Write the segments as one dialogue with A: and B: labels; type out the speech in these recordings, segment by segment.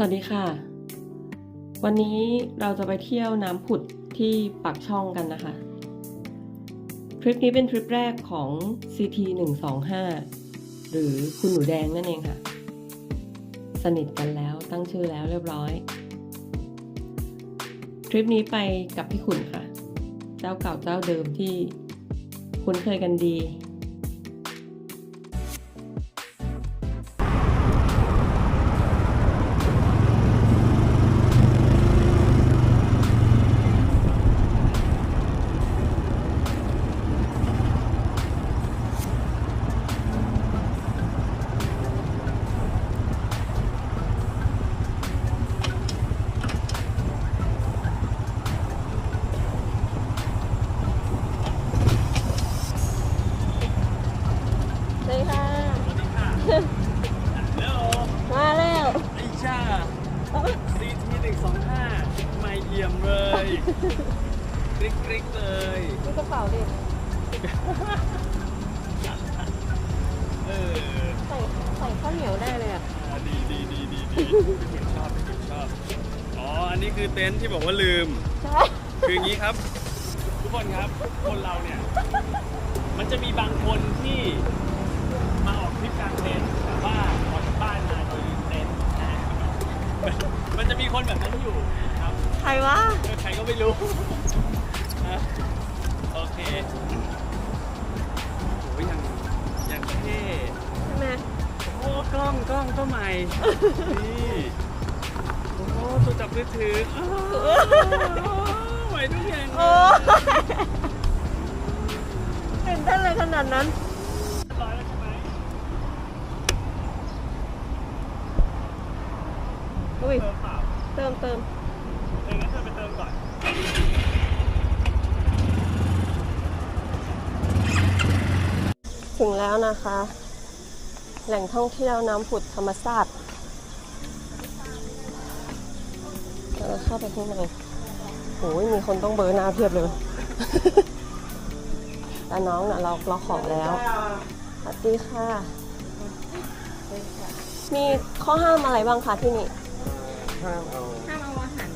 A: สวัสดีค่ะ วันนี้เราจะไปเที่ยวน้ำผุดที่ปักช่องกันนะคะ ทริปนี้เป็นทริปแรกของ CT 125หรือคุณหนูแดงนั่นเองค่ะ สนิทกันแล้วตั้งชื่อแล้วเรียบร้อย ทริปนี้ไปกับพี่ขุนค่ะ เจ้าเก่าเจ้าเดิมที่คุ้นเคยกันดี ยี่
B: ยมเลยกริ๊กกริ๊กเลย
A: ดูกระเป๋าดิ
B: เออ
A: ใส่ใส่ข้าวเหนียวได้เลยอะ
B: อ่าดีดีดีดีดีพี่ขุนชอบพี่ขุนชอบอ๋ออันนี้คือเต็นท์ที่บอกว่าลืม
A: ใช่
B: คืออย่างนี้ครับ ทุกคนครับคนเราเนี่ย มันจะมีบางคนที่ กล้องกล้องก็ใหม่ นี่โอ้ตัวจับมือถืออ้าวใหม่ทุกอย่างเล
A: โอ้
B: ย
A: ตื่นเต้นเลยขนาดนั้น
B: เรียบร้อยแล้วใช่ไหม
A: อุ้ย
B: เติมเปล่า
A: เติมเติม
B: เอองั้นเธอไปเติมก่อน
A: ถึงแล้วนะคะ แหล่งท่องเที่ยวน้ำผุดธรรมชาติเราจะเข้าไปข้างในโอ้ยมีคนต้องเบอร์หน้าเพียบเลยแต่น้องน่ะเราเราขอแล้วสวัสดีค่ะ มีข้อห้ามอะไรบ้างคะที่นี่
C: ห้ามเอา
D: ห้ามเอาอาหาร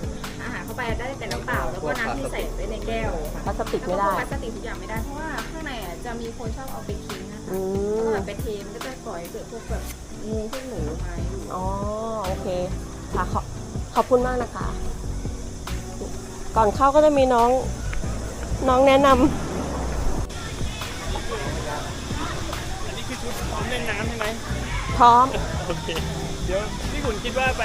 D: อาหารเข้าไปได้แต่น้ำเปล่าแล้วก็น้ำที่ใส่ไว้ในแก้วค่ะ
A: พลาสติก
D: แล้ว
A: ไม่
D: ก็
A: ได้
D: พลาสติกทุกอย่างไม่ได้เพราะว่าข้างในอะจะมีคนชอบเอาไปทิ้งนะคะ
A: อื
D: ถ้า
A: ม
D: แบบไปเทมันก็จะ ก่อให้เกิดพวกแบบงูพวกหนูมาอยู่
A: อ๋อโอเคค่ะขอบขอบคุณมากนะคะ ก่อนเข้าก็จะมีน้องน้องแนะน
B: อันนี้คือชุดพร้อมเล่นน้ำใช่ไหมำ
A: พร้อม
B: โอเค เดี๋ยวพี่ขุนคิดว่าไป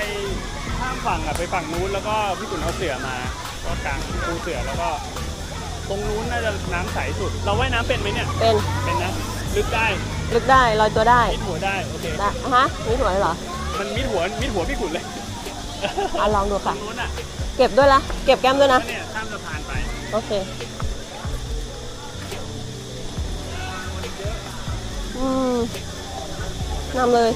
B: ข้ามฝั่งอะไปฝั่งนู้นแล้วก็พี่ขุนเอาเสือมา ก็กางปูเสือแล้วก็ ตรงนู้นน่าจะน้ำใสสุด เราว่ายน้ำเป็นไหมเนี่ย
A: เป็น
B: เป็นนะลึกได้
A: ลึกได้ลอยตัวได้
B: มิดหัวได้ โอเค
A: ได้ฮะนี่สวยเหรอ
B: มันมิดหัว มิดหัวพี่ขุนเลย
A: อะลองดู
B: ตร
A: ค่ะ
B: งนู้นอะ
A: เก็บด้วยละเก็บแก้มด้วย
B: แล้
A: นะ
B: วเนี่ยข้ามสะพานไป
A: โอเคอืมนำเลย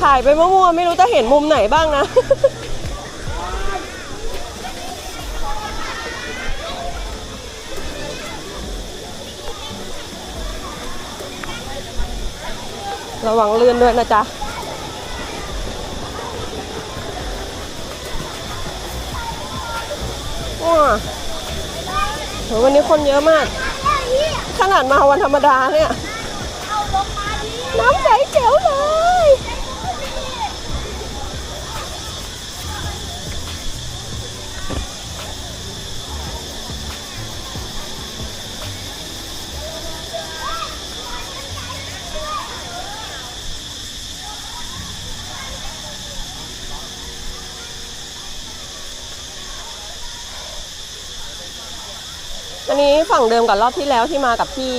A: ถ่ายไปมั่วๆไม่รู้จะเห็นมุมไหนบ้างนะ ระวังเลื่อนด้วยนะจ๊ะว้าโหวันนี้คนเยอะมาก ขนาดมาวันธรรมดาเนี่ย น้ำใสเจ๋วเลย อันนี้ฝั่งเดิมกับรอบที่แล้วที่มากับพี่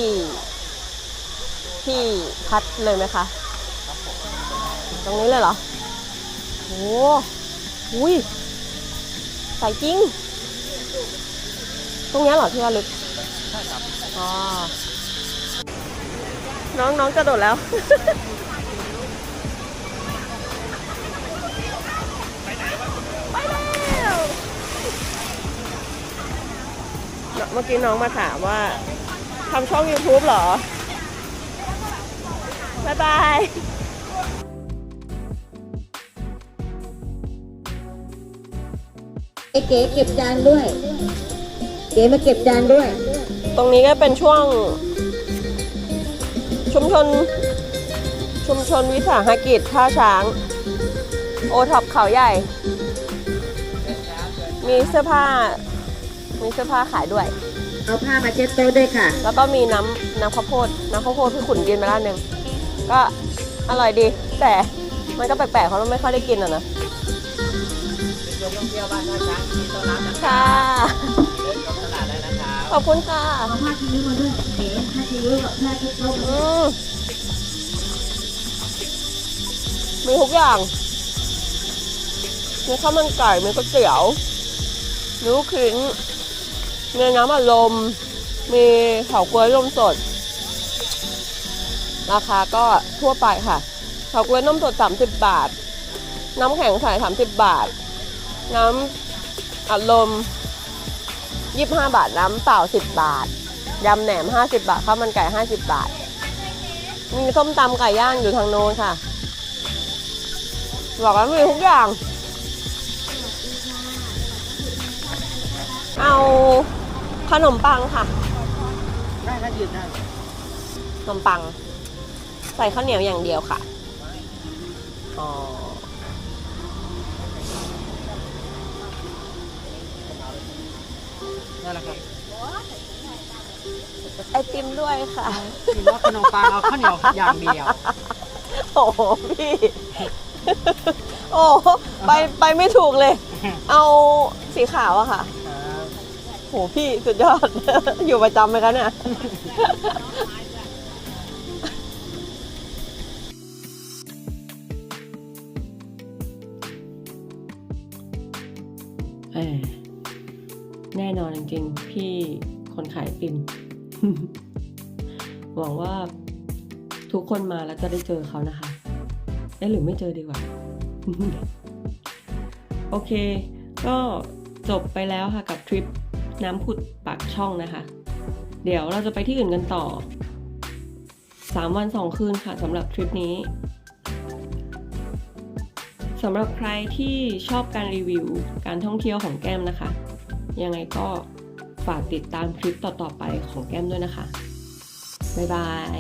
A: พี่พัดเลยไหมคะ ตรงนี้เลยเหรอโอ้อุ้ยใส่จริง ตรงเนี้ยเหรอที่ว่าลึกใช่ครับอ๋อน้องน้องกระโดดแล้ว เมื่อกี้น้องมาถามว่าทำช่อง YouTube หรอ บ๊ายบาย
C: เก๋เก็บจานด้วย เก๋มาเก็บจานด้วย
A: ตรงนี้ก็เป็นช่วง ชุมชน ชุมชนวิสาหกิจท่าช้าง โอท็อปเขาใหญ่ มีเสื้อผ้า มีเสื้อผ้าขายด้วย
C: เอาผ้ามาเช็ดโต๊ะด้วยค่ะ
A: แล้วก็มีน้ำน้ำข้าวโพดน้ำข้าวโพดพี่ขุนกินไปแล้วหนึ่งก็อร่อยดี แต่มันก็แปลกๆเพราะเราไม่ค่อยได้กินอะนะค่ะขอบคุณค่ะ
C: เอาผ้าคีริ้วมาด้วยเก๋ผ้าคีริ้วกับผ้าเช็ดโต๊ะ
A: อืมมีทุกอย่าง มีข้าวมันไก่ มีก๋วยเตี๋ยวมีลูกชิ้น มีน้ำอัดลม มีเฉาก๊วยลมสด ราคาก็ทั่วไปค่ะเฉาก๊วยนมสด 30 บาท น้ำแข็งใส30 บาท น้ำอัดลม 25 บาท น้ำเปล่า 10 บาทยำแหนม 50 บาทข้าวมันไก่ 50 บาท มีส้มตำไก่ย่างอยู่ทางโน้นค่ะ บอกแล้วมีทุกอย่าง ขนมปังค่ะ
C: ได้ถ้ายืนได้
A: ขนมปัง ใส่ข้าวเหนียวอย่างเดียวค่ะ อ๋อ
C: นั่นแหละครับ
A: ไอติมด้วยค่ะ
C: กินว่าขนมปังเอาข้าวเหนียวอย่างเดียว
A: โอ้โหพี่ โอ้โหไปไปไม่ถูกเลย เอาสีขาวอะค่ะ โหพี่สุดยอด อยู่ประจำไหมคะเนี่ยแน่นอนจริงๆ พี่คนขายไอติมหวังว่าทุกคนมาแล้วจะได้เจอเขานะคะเอ๊ะหรือไม่เจอดีกว่า โอเค ก็จบไปแล้วค่ะกับทริป น้ำผุดปากช่องนะคะ เดี๋ยวเราจะไปที่อื่นกันต่อ 3 วัน 2 คืนค่ะสำหรับทริปนี้สำหรับใครที่ชอบการรีวิวการท่องเที่ยวของแก้มนะคะ ยังไงก็ฝากติดตามคลิปต่อๆไปของแก้มด้วยนะคะ บ๊ายบาย